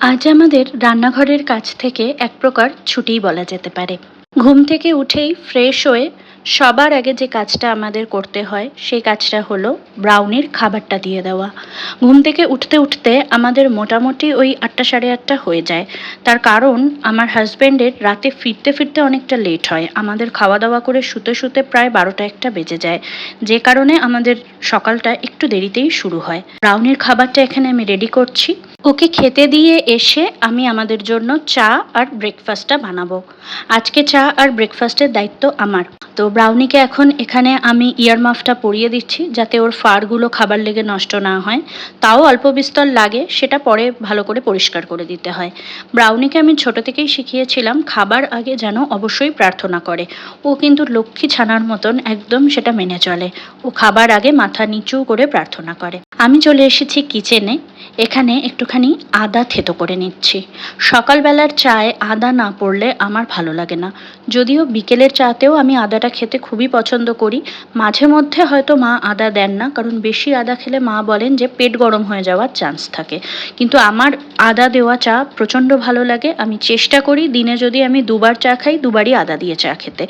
আজ আমাদের রান্নাঘরের কাছ থেকে এক প্রকার ছুটি বলা যেতে পারে। ঘুম থেকে উঠেই ফ্রেশ হয়ে সবার আগে যে কাজটা আমাদের করতে হয়, সেই কাজটা হলো ব্রাউনির খাবারটা দিয়ে দেওয়া। ঘুম থেকে উঠতে উঠতে আমাদের মোটামুটি ওই আটটা সাড়ে আটটা হয়ে যায়। তার কারণ, আমার হাজব্যান্ডের রাতে ফিরতে ফিরতে অনেকটা লেট হয়। আমাদের খাওয়া দাওয়া করে শুতে শুতে প্রায় বারোটা একটা বেজে যায়। যে কারণে আমাদের সকালটা একটু দেরিতেই শুরু হয়। ব্রাউনির খাবারটা এখানে আমি রেডি করছি। ওকে খেতে দিয়ে এসে আমি আমাদের জন্য চা আর ব্রেকফাস্টটা বানাবো। আজকে চা আর ব্রেকফাস্টের দায়িত্ব আমার। তো ব্রাউনিকে এখন এখানে আমি ইয়ার মাফটা পরিয়ে দিচ্ছি যাতে ওর ফারগুলো খাবার লেগে নষ্ট না হয়। তাও অল্প বিস্তর লাগে, সেটা পরে ভালো করে পরিষ্কার করে দিতে হয়। ব্রাউনিকে আমি ছোট থেকেই শিখিয়েছিলাম খাবার আগে যেন অবশ্যই প্রার্থনা করে। ও কিন্তু লক্ষ্মী ছানার মতন একদম সেটা মেনে চলে। ও খাবার আগে মাথা নিচু করে প্রার্থনা করে। আমি চলে এসেছি কিচেনে। এখানে একটুখানি আদা থেতো করে নিচ্ছি। সকালবেলার চায়ে আদা না পড়লে আমার ভালো লাগে না। যদিও বিকেলের চাতেও আমি আদাটা খেতে খুবই পছন্দ করি। মাঝে মধ্যে হয়তো মা আদা দেন না, কারণ বেশি আদা খেলে মা বলেন যে পেট গরম হয়ে যাওয়ার চান্স থাকে। কিন্তু আমার আদা দেওয়া চা প্রচণ্ড ভালো লাগে। আমি চেষ্টা করি দিনে যদি আমি দুবার চা খাই, দুবারই আদা দিয়ে চা খেতে।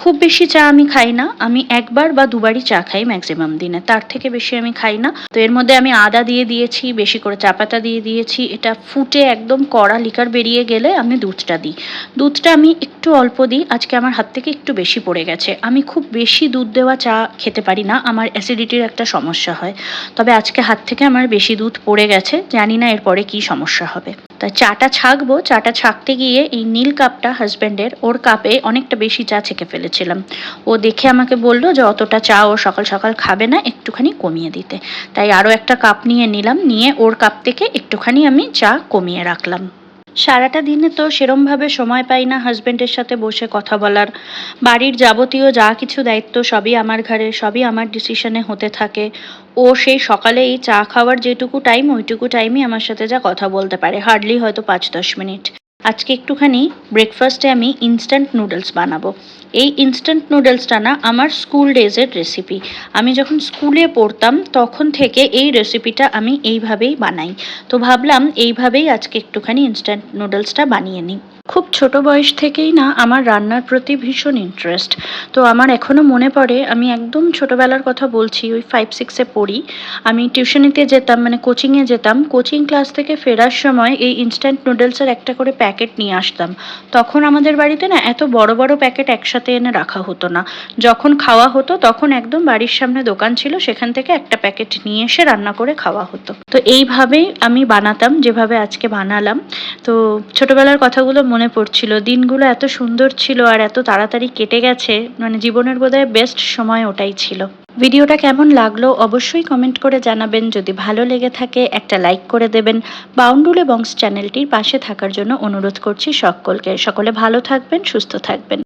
খুব বেশি চা আমি খাই না। আমি একবার বা দুবারই চা খাই ম্যাক্সিমাম দিনে। তার থেকে বেশি আমি খাই না। তো এর মধ্যে আমি আদা দিয়ে দিয়েছি, বেশি করে চা পাতা দিয়ে দিয়েছি। এটা ফুটে একদম কড়া লিকার বেরিয়ে গেলে আমি দুধটা দিই। দুধটা আমি একটু অল্প দিই। আজকে আমার হাত থেকে একটু বেশি পড়ে গেছে। আমি খুব বেশি দুধ দেওয়া চা খেতে পারি না। আমার অ্যাসিডিটির একটা সমস্যা হয়। তবে আজকে হাত থেকে আমার বেশি দুধ পড়ে গেছে। জানি না এরপরে কি সমস্যা হবে। তা চাটা ছাকবো। চাটা ছাকতে গিয়ে এই নীল কাপটা হাজব্যান্ডের ওর কাপে অনেকটা বেশি চা ছেঁকে ফেলেছিলাম। ও দেখে আমাকে বলল যে, অতটা চা ও সকাল সকাল খাবে না, একটুখানি কমিয়ে দিতে। তাই আরও একটা কাপ নিয়ে নিলাম। নিয়ে ওর কাপ থেকে একটুখানি আমি চা কমিয়ে রাখলাম। সারাটা দিনে তো সেরমভাবে সময় পাই না হাজব্যান্ডের সাথে বসে কথা বলার। বাড়ির যাবতীয় যা কিছু দায়িত্ব সবই আমার ঘরে সবই আমার ডিসিশনে হতে থাকে। ও সেই সকালে এই চা খাওয়ার যেটুকু টাইম ওইটুকু টাইমই আমার সাথে যা কথা বলতে পারে হার্ডলি হয়তো পাঁচ দশ মিনিট। আজকে একটুখানি ব্রেকফাস্টে আমি ইনস্ট্যান্ট নুডলস বানাবো। এই ইনস্ট্যান্ট নুডলসটা না আমার স্কুল ডেজের রেসিপি আমি যখন স্কুলে পড়তাম, তখন থেকে এই রেসিপিটা আমি এইভাবেই বানাই। তো ভাবলাম এইভাবেই আজকে একটুখানি ইনস্ট্যান্ট নুডলসটা বানিয়ে নিই। খুব ছোট বয়স থেকেই না আমার রান্নার প্রতি ভীষণ ইন্টারেস্ট তো আমার এখনও মনে পড়ে, আমি একদম ছোটোবেলার কথা বলছি, ওই ফাইভ সিক্সে পড়ি। আমি টিউশনিতে যেতাম মানে কোচিংয়ে যেতাম। কোচিং ক্লাস থেকে ফেরার সময় এই ইনস্ট্যান্ট নুডলসের একটা করে প্যাকেট নিয়ে আসতাম। তখন আমাদের বাড়িতে না এত বড় বড় প্যাকেট একসাথে এনে রাখা হতো না। যখন খাওয়া হতো তখন একদম বাড়ির সামনে দোকান ছিল, সেখান থেকে একটা প্যাকেট নিয়ে এসে রান্না করে খাওয়া হতো। তো এইভাবেই আমি বানাতাম, যেভাবে আজকে বানালাম। তো ছোটবেলার কথাগুলো মনে পড়ছিল, দিনগুলো এত সুন্দর ছিল আর এত তাড়াতাড়ি কেটে গেছে মানে জীবনের বোধহয় বেস্ট সময় ওটাই ছিল। ভিডিওটা কেমন লাগল অবশ্যই কমেন্ট করে জানাবেন। যদি ভালো লেগে থাকে, একটা লাইক করে দেবেন। বাউন্ডুলে বংশ চ্যানেলটির পাশে থাকার জন্য অনুরোধ করছি সকলকে। সকলে ভালো থাকবেন, সুস্থ থাকবেন।